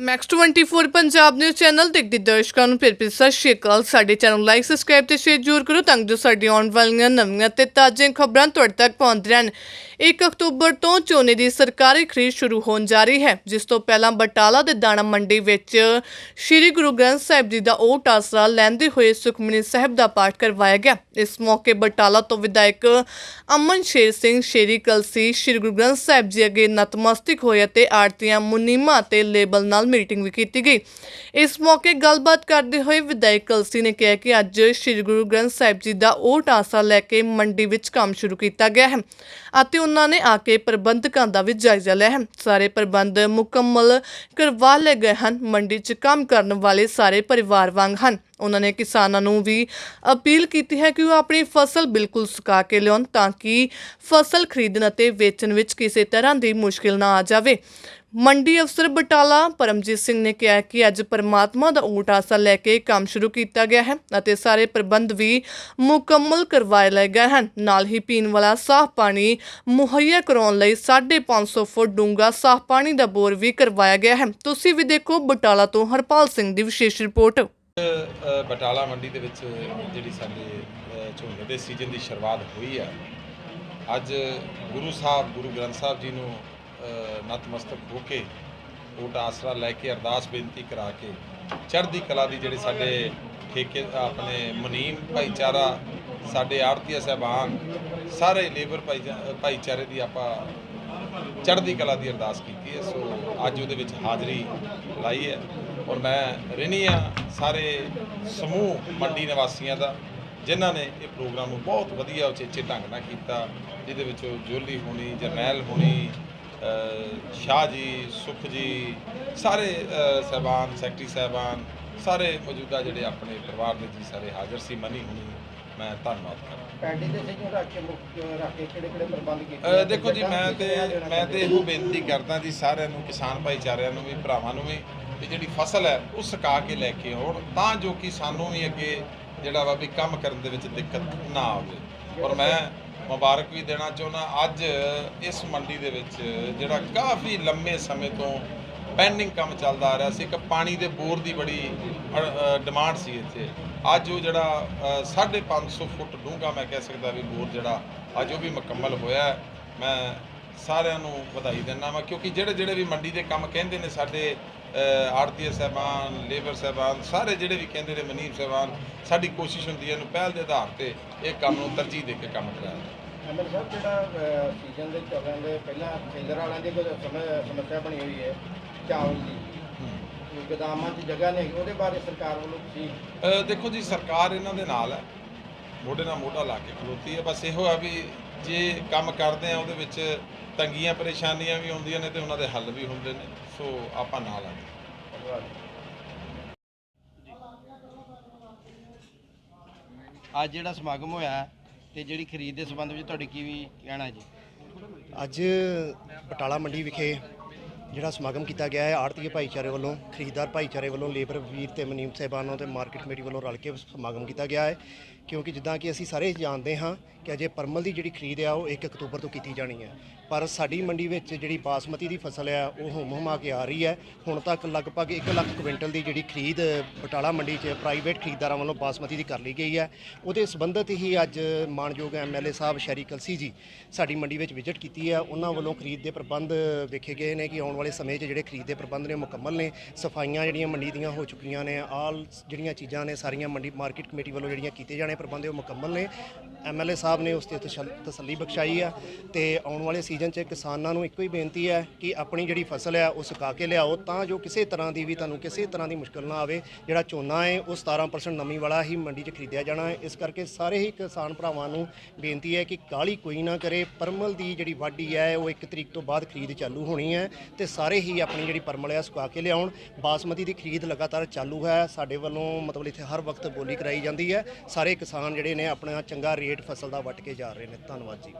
Max 24 Punjab news channel ਦੇਖਦੇ ਦਰਸ਼ਕਾਂ ਨੂੰ ਫਿਰ ਫਿਰ ਸਤਿ ਸ਼੍ਰੀ ਅਕਾਲ। ਸਾਡੇ ਚੈਨਲ ਲਾਈਕ ਸਬਸਕ੍ਰਾਈਬ ਤੇ ਸ਼ੇਅਰ ਜ਼ਰੂਰ ਕਰੋ ਤਾਂ ਜੋ ਸਾਡੀ ਆਉਣ ਵਾਲੀਆਂ ਨਵੀਆਂ ਤੇ ਤਾਜ਼ੀਆਂ ਖਬਰਾਂ ਤੁਹਾਡੇ ਤੱਕ ਪਹੁੰਚ ਰਹਿਣ। 1 ਅਕਤੂਬਰ ਤੋਂ ਝੋਨੇ ਦੀ ਸਰਕਾਰੀ ਖਰੀਦ ਸ਼ੁਰੂ ਹੋਣ ਜਾ ਰਹੀ ਹੈ, ਜਿਸ ਤੋਂ ਪਹਿਲਾਂ ਬਟਾਲਾ ਦੇ ਦਾਣਾ ਮੰਡੀ ਵਿੱਚ ਸ੍ਰੀ ਗੁਰੂ ਗ੍ਰੰਥ ਸਾਹਿਬ ਜੀ ਦਾ ਓਟ ਆਸਰਾ ਲੈਂਦੇ ਹੋਏ ਸੁਖਮਨੀ ਸਾਹਿਬ ਦਾ ਪਾਠ ਕਰਵਾਇਆ ਗਿਆ। ਇਸ ਮੌਕੇ ਬਟਾਲਾ ਤੋਂ ਵਿਧਾਇਕ ਅਮਨ ਸ਼ੇਰ ਸਿੰਘ, ਸ਼ੇਰੀ ਕਲਸੀ, ਸ੍ਰੀ ਗੁਰੂ ਗ੍ਰੰਥ ਸਾਹਿਬ ਜੀ ਅੱਗੇ ਨਤਮਸਤਕ ਹੋਏ ਅਤੇ ਆਰਤੀਆਂ ਮੁਨੀਮਾ ਤੇ ਲੇਬਲ ਨਾਲ ਮੀਟਿੰਗ ਵੀ ਕੀਤੀ ਗਈ। ਇਸ ਮੌਕੇ ਗੱਲਬਾਤ ਕਰਦੇ ਹੋਏ ਵਿਧਾਇਕ ਕਲਸੀ ਨੇ ਕਿਹਾ ਕਿ ਅੱਜ ਸ੍ਰੀ ਗੁਰੂ ਗ੍ਰੰਥ ਸਾਹਿਬ ਜੀ ਦਾ ਓਟ ਆਸਰਾ ਲੈ ਕੇ ਮੰਡੀ ਵਿੱਚ ਕੰਮ ਸ਼ੁਰੂ ਕੀਤਾ ਗਿਆ ਹੈ ਅਤੇ ਉਹਨਾਂ ਨੇ ਆ ਕੇ ਪ੍ਰਬੰਧਕਾਂ ਦਾ ਵੀ ਜਾਇਜ਼ਾ ਲਿਆ ਹੈ। ਸਾਰੇ ਪ੍ਰਬੰਧ ਮੁਕੰਮਲ ਕਰਵਾ ਲਏ ਗਏ ਹਨ। ਮੰਡੀ 'ਚ ਕੰਮ ਕਰਨ ਵਾਲੇ ਸਾਰੇ ਪਰਿਵਾਰ ਵਾਂਗ ਹਨ। ਉਹਨਾਂ ਨੇ ਕਿਸਾਨਾਂ ਨੂੰ ਵੀ ਅਪੀਲ ਕੀਤੀ ਹੈ ਕਿ ਉਹ ਆਪਣੀ ਫਸਲ ਬਿਲਕੁਲ ਸੁਕਾ ਕੇ ਲਿਆਉਣ ਤਾਂ ਕਿ ਫਸਲ ਖਰੀਦਣ ਅਤੇ ਵੇਚਣ ਵਿੱਚ ਕਿਸੇ ਤਰ੍ਹਾਂ ਦੀ ਮੁਸ਼ਕਿਲ ਨਾ ਆ ਜਾਵੇ। ਮੰਡੀ ਅਫਸਰ ਬਟਾਲਾ ਪਰਮਜੀਤ ਸਿੰਘ ਨੇ ਕਿਹਾ ਕਿ ਅੱਜ ਪਰਮਾਤਮਾ ਦਾ ਊਟ ਆਸਾ ਲੈ ਕੇ ਕੰਮ ਸ਼ੁਰੂ ਕੀਤਾ ਗਿਆ ਹੈ ਅਤੇ ਸਾਰੇ ਪ੍ਰਬੰਧ ਵੀ ਮੁਕੰਮਲ ਕਰਵਾਏ ਲਏ ਗਏ ਹਨ। ਨਾਲ ਹੀ ਪੀਣ ਵਾਲਾ ਸਾਫ਼ ਪਾਣੀ ਮੁਹੱਈਆ ਕਰਾਉਣ ਲਈ 550 ਫੁੱਟ ਡੂੰਘਾ ਸਾਫ਼ ਪਾਣੀ ਦਾ ਬੋਰ ਵੀ ਕਰਵਾਇਆ ਗਿਆ ਹੈ। ਤੁਸੀਂ ਵੀ ਦੇਖੋ ਬਟਾਲਾ ਤੋਂ ਹਰਪਾਲ ਸਿੰਘ ਦੀ ਵਿਸ਼ੇਸ਼ ਰਿਪੋਰਟ। ਬਟਾਲਾ ਮੰਡੀ ਦੇ ਵਿੱਚ ਜਿਹੜੀ ਸਾਡੇ ਝੋਨੇ ਦੇ ਸੀਜ਼ਨ ਦੀ ਸ਼ੁਰੂਆਤ ਹੋਈ ਹੈ। ਅੱਜ ਗੁਰੂ ਸਾਹਿਬ, ਗੁਰੂ ਗ੍ਰੰਥ ਸਾਹਿਬ ਜੀ ਨੂੰ ਨਤਮਸਤਕ ਹੋ ਕੇ ਓਟ ਆਸਰਾ ਲੈ ਕੇ ਅਰਦਾਸ ਬੇਨਤੀ ਕਰਾ ਕੇ ਚੜ੍ਹਦੀ ਕਲਾ ਦੀ ਜਿਹੜੇ ਸਾਡੇ ਠੇਕੇ, ਆਪਣੇ ਮੁਨੀਮ ਭਾਈਚਾਰਾ, ਸਾਡੇ ਆੜਤੀਆ ਸਾਹਿਬਾਨ, ਸਾਰੇ ਲੇਬਰ ਭਾਈਚਾ- ਭਾਈਚਾਰੇ ਦੀ ਆਪਾਂ ਚੜ੍ਹਦੀ ਕਲਾ ਦੀ ਅਰਦਾਸ ਕੀਤੀ ਹੈ। ਸੋ ਅੱਜ ਉਹਦੇ ਵਿੱਚ ਹਾਜ਼ਰੀ ਲਾਈ ਹੈ ਔਰ ਮੈਂ ਰਿਣੀ ਆ ਸਾਰੇ ਸਮੂਹ ਮੰਡੀ ਨਿਵਾਸੀਆਂ ਦਾ, ਜਿਨ੍ਹਾਂ ਨੇ ਇਹ ਪ੍ਰੋਗਰਾਮ ਨੂੰ ਬਹੁਤ ਵਧੀਆ ਉਚੇਚੇ ਢੰਗ ਨਾਲ ਕੀਤਾ, ਜਿਹਦੇ ਵਿੱਚ ਜੋਲੀ ਹੋਣੀ, ਜਰਨੈਲ ਹੋਣੀ ਸ਼ਾਹ ਜੀ ਸੁਖ ਜੀ ਸਾਰੇ ਸਾਹਿਬਾਨ ਸੈਕਟਰੀ ਸਾਹਿਬਾਨ ਸਾਰੇ ਮੌਜੂਦਾ ਜਿਹੜੇ ਆਪਣੇ ਪਰਿਵਾਰ ਦੇ ਜੀ ਸਾਰੇ ਹਾਜ਼ਰ ਸੀ ਮਨੀ ਹੋਣੀ ਮੈਂ ਧੰਨਵਾਦ ਕਰਦਾ। ਪੈਡੀ ਦੇ ਸਿੰਘ ਰੱਖ ਕੇ ਮੁੱਖ ਰੱਖ ਕੇ ਕਿਹੜੇ ਕਿਹੜੇ ਪ੍ਰਬੰਧ ਕੀਤੇ ਦੇਖੋ ਜੀ ਮੈਂ ਤੇ ਮੈਂ ਤੇ ਇਹੋ ਬੇਨਤੀ ਕਰਦਾ ਜੀ ਸਾਰਿਆਂ ਨੂੰ ਕਿਸਾਨ ਭਾਈਚਾਰਿਆਂ ਨੂੰ ਵੀ ਭਰਾਵਾਂ ਨੂੰ ਵੀ ਕਿ ਜਿਹੜੀ ਫਸਲ ਹੈ ਉਹ ਸੁਕਾ ਕੇ ਲੈ ਕੇ ਆਉਣ ਤਾਂ ਜੋ ਕਿ ਸਾਨੂੰ ਵੀ ਅੱਗੇ ਜਿਹੜਾ ਵਾ ਵੀ ਕੰਮ ਕਰਨ ਦੇ ਵਿੱਚ ਦਿੱਕਤ ਨਾ ਆਵੇ। ਔਰ ਮੈਂ ਮੁਬਾਰਕ ਵੀ ਦੇਣਾ ਚਾਹੁੰਦਾ। ਅੱਜ ਇਸ ਮੰਡੀ ਦੇ ਵਿੱਚ ਜਿਹੜਾ ਕਾਫੀ ਲੰਮੇ ਸਮੇਂ ਤੋਂ ਪੈਂਡਿੰਗ ਕੰਮ ਚੱਲਦਾ ਆ ਰਿਹਾ ਸੀ। ਇੱਕ ਪਾਣੀ ਦੇ ਬੋਰ ਦੀ ਬੜੀ ਡਿਮਾਂਡ ਸੀ ਇੱਥੇ। ਅੱਜ ਉਹ ਜਿਹੜਾ ਅ, 550 ਫੁੱਟ ਡੂੰਘਾ ਮੈਂ ਕਹਿ ਸਕਦਾ ਵੀ ਬੋਰ ਜਿਹੜਾ ਅੱਜ ਉਹ ਵੀ ਮੁਕੰਮਲ ਹੋਇਆ ਮੈਂ ਸਾਰਿਆਂ ਨੂੰ ਵਧਾਈ ਦਿੰਦਾ ਵਾਂ ਕਿਉਂਕਿ ਜਿਹੜੇ ਜਿਹੜੇ ਵੀ ਮੰਡੀ ਦੇ ਕੰਮ ਕਹਿੰਦੇ ਨੇ ਸਾਡੇ ਆੜਤੀਏ ਸਾਹਿਬਾਨ ਲੇਬਰ ਸਾਹਿਬਾਨ ਸਾਰੇ ਜਿਹੜੇ ਵੀ ਕਹਿੰਦੇ ਨੇ ਮਨੀਬ ਸਾਹਿਬਾਨ ਸਾਡੀ ਕੋਸ਼ਿਸ਼ ਹੁੰਦੀ ਹੈ ਇਹਨੂੰ ਪਹਿਲ ਦੇ ਆਧਾਰ ਤੇ ਇਹ ਕੰਮ ਨੂੰ ਤਰਜੀਹ ਦੇ ਕੇ ਕੰਮ ਕਰਾਇਆ ਜਾਏ। ਐਮਐਲ ਸਾਹਿਬ ਜਿਹੜਾ ਸੀਜ਼ਨ ਦੇ ਚੱਲਣ ਦੇ ਪਹਿਲਾਂ ਸੇਲਰ ਵਾਲਿਆਂ ਦੀ ਕੋਈ ਸਮ- ਸਮੱਸਿਆ ਬਣੀ ਹੋਈ ਹੈ ਚਾਵਲ ਦੀ। ਗੋਦਾਮਾਂ 'ਚ ਜਗ੍ਹਾ ਨਹੀਂ ਉਹਦੇ ਬਾਰੇ ਸਰਕਾਰ ਵੱਲੋਂ ਤੁਸੀਂ ਦੇਖੋ ਜੀ ਸਰਕਾਰ ਇਹਨਾਂ ਦੇ ਨਾਲ ਹੈ। ਮੋਢੇ ਨਾਲ ਮੋਢਾ ਲਾ ਕੇ ਖਲੋਤੀ ਹੈ। ਬਸ ਇਹੋ ਆ ਵੀ ਜੇ ਕੰਮ ਕਰਦੇ ਆ ਉਹਦੇ ਵਿੱਚ ਤੰਗੀਆਂ ਪਰੇਸ਼ਾਨੀਆਂ ਵੀ ਆਉਂਦੀਆਂ ਨੇ ਤੇ ਉਹਨਾਂ ਦੇ ਹੱਲ ਵੀ ਹੁੰਦੇ ਨੇ। ਸੋ ਆਪਾਂ ਨਾਲ ਆ ਅੱਜ ਜਿਹੜਾ ਸਮਾਗਮ ਹੋਇਆ ਤੇ ਜਿਹੜੀ ਖਰੀਦ ਦੇ ਸੰਬੰਧ ਵਿੱਚ ਤੁਹਾਡੀ ਕੀ ਵੀ ਕਹਿਣਾ ਜੀ? ਅੱਜ ਬਟਾਲਾ ਮੰਡੀ ਵਿਖੇ ਜਿਹੜਾ ਸਮਾਗਮ ਕੀਤਾ ਗਿਆ ਹੈ ਆੜਤੀਏ ਭਾਈਚਾਰੇ ਵੱਲੋਂ, ਖਰੀਦਦਾਰ ਭਾਈਚਾਰੇ ਵੱਲੋਂ, ਲੇਬਰ ਵੀਰ ਤੇ ਮਨੀਮ ਸਾਹਿਬਾਨਾਂ ਤੇ ਮਾਰਕੀਟ ਕਮੇਟੀ ਵੱਲੋਂ ਰਲ ਕੇ ਸਮਾਗਮ ਕੀਤਾ ਗਿਆ ਹੈ। ਕਿਉਂਕਿ ਜਿੱਦਾਂ ਕਿ ਅਸੀਂ ਸਾਰੇ ਜਾਣਦੇ ਹਾਂ ਕਿ ਅਜੇ ਪਰਮਲ ਦੀ ਜਿਹੜੀ ਖਰੀਦ ਆ, ਉਹ 1 ਅਕਤੂਬਰ ਤੋਂ ਕੀਤੀ ਜਾਣੀ ਹੈ। ਪਰ ਸਾਡੀ ਮੰਡੀ ਵਿੱਚ ਜਿਹੜੀ ਬਾਸਮਤੀ ਦੀ ਫਸਲ ਆ, ਉਹ ਹੁਮ ਹੁਮਾ ਕੇ ਆ ਰਹੀ ਹੈ। ਹੁਣ ਤੱਕ ਲਗਭਗ 1 ਲੱਖ ਕੁਇੰਟਲ ਦੀ ਜਿਹੜੀ ਖਰੀਦ ਬਟਾਲਾ ਮੰਡੀ 'ਚ ਪ੍ਰਾਈਵੇਟ ਖਰੀਦਦਾਰਾਂ ਵੱਲੋਂ ਬਾਸਮਤੀ ਦੀ ਕਰ ਲਈ ਗਈ ਹੈ। ਉਹਦੇ ਸੰਬੰਧਿਤ ਹੀ ਅੱਜ ਮਾਨਯੋਗ ਐਮਐਲਏ ਸਾਹਿਬ ਸ਼ੈਰੀ ਕਲਸੀ ਜੀ ਸਾਡੀ ਮੰਡੀ ਵਿੱਚ ਵਿਜ਼ਿਟ ਕੀਤੀ ਹੈ। ਉਹਨਾਂ ਵੱਲੋਂ ਖਰੀਦ ਦੇ ਪ੍ਰਬੰਧ ਵੇਖੇ ਗਏ ਨੇ ਕਿ ਆਉਣ ਵਾਲੇ ਸਮੇਂ 'ਚ ਜਿਹੜੇ ਖਰੀਦ ਦੇ ਪ੍ਰਬੰਧ ਨੇ ਉਹ ਮੁਕੰਮਲ ਨੇ, ਸਫਾਈਆਂ ਜਿਹੜੀਆਂ ਮੰਡੀ ਦੀਆਂ ਹੋ ਚੁੱਕੀਆਂ ਨੇ, ਆਲ ਜਿਹੜੀਆਂ ਚੀਜ਼ਾਂ ਨੇ ਸਾਰੀਆਂ ਮੰਡੀ ਮਾਰਕੀਟ ਕਮੇਟੀ ਵੱਲੋਂ ਜਿਹੜੀਆਂ ਕੀਤੇ ਜਾਣੇ ਪ੍ਰਬੰਧ ਉਹ ਮੁਕੰਮਲ ਨੇ। ਐਮਐਲਏ ਸਾਹਿਬ ਨੇ ਉਸ ਤੇ ਤਸ਼ੱਲ- ਤਸੱਲੀ ਬਖਸ਼ਾਈ ਆ ਤੇ ਆਉਣ ਵਾਲੇ ਸੀਜ਼ਨ 'ਚ ਕਿਸਾਨਾਂ ਨੂੰ ਇੱਕੋ ਹੀ ਬੇਨਤੀ ਹੈ ਕਿ ਆਪਣੀ ਜਿਹੜੀ ਫਸਲ ਹੈ ਉਹ ਸੁਕਾ ਕੇ ਲਿਆਓ ਤਾਂ ਜੋ ਕਿਸੇ ਤਰ੍ਹਾਂ ਦੀ ਵੀ ਤੁਹਾਨੂੰ ਕਿਸੇ ਤਰ੍ਹਾਂ ਦੀ ਮੁਸ਼ਕਲ ਨਾ ਆਵੇ। ਜਿਹੜਾ ਝੋਨਾ ਹੈ ਉਹ 17% ਨਮੀ ਵਾਲਾ ਹੀ ਮੰਡੀ 'ਚ ਖਰੀਦਿਆ ਜਾਣਾ ਹੈ। ਇਸ ਕਰਕੇ ਸਾਰੇ ਹੀ ਕਿਸਾਨ ਭਰਾਵਾਂ ਨੂੰ ਬੇਨਤੀ ਹੈ ਕਿ ਕਾਲੀ ਕੋਈ ਨਾ ਕਰੇ। ਪਰਮਲ ਦੀ ਜਿਹੜੀ ਵਾਢੀ ਹੈ ਉਹ 1 ਤਰੀਕ ਤੋਂ ਬਾਅਦ ਖਰੀਦ ਚਾਲੂ ਹੋਣੀ ਹੈ ਤੇ ਸਾਰੇ ਹੀ ਆਪਣੀ ਜਿਹੜੀ ਪਰਮਲ ਹੈ ਸੁਕਾ ਕੇ ਲਿਆਉਣ। ਬਾਸਮਤੀ ਦੀ ਖਰੀਦ ਲਗਾਤਾਰ ਚਾਲੂ ਹੈ। ਸਾਡੇ ਵੱਲੋਂ ਮਤਲਬ ਇੱਥੇ ਹਰ ਵਕਤ ਬੋਲੀ ਕਰਾਈ ਜਾਂਦੀ ਹੈ। ਸਾਰੇ ਕਿਸਾਨ ਜਿਹੜੇ ਨੇ ਆਪਣਾ ਚੰਗਾ ਰੇਟ ਫਸਲ ਦਾ ਵੱਟ ਕੇ ਜਾ ਰਹੇ ਨੇ। ਧੰਨਵਾਦ ਜੀ।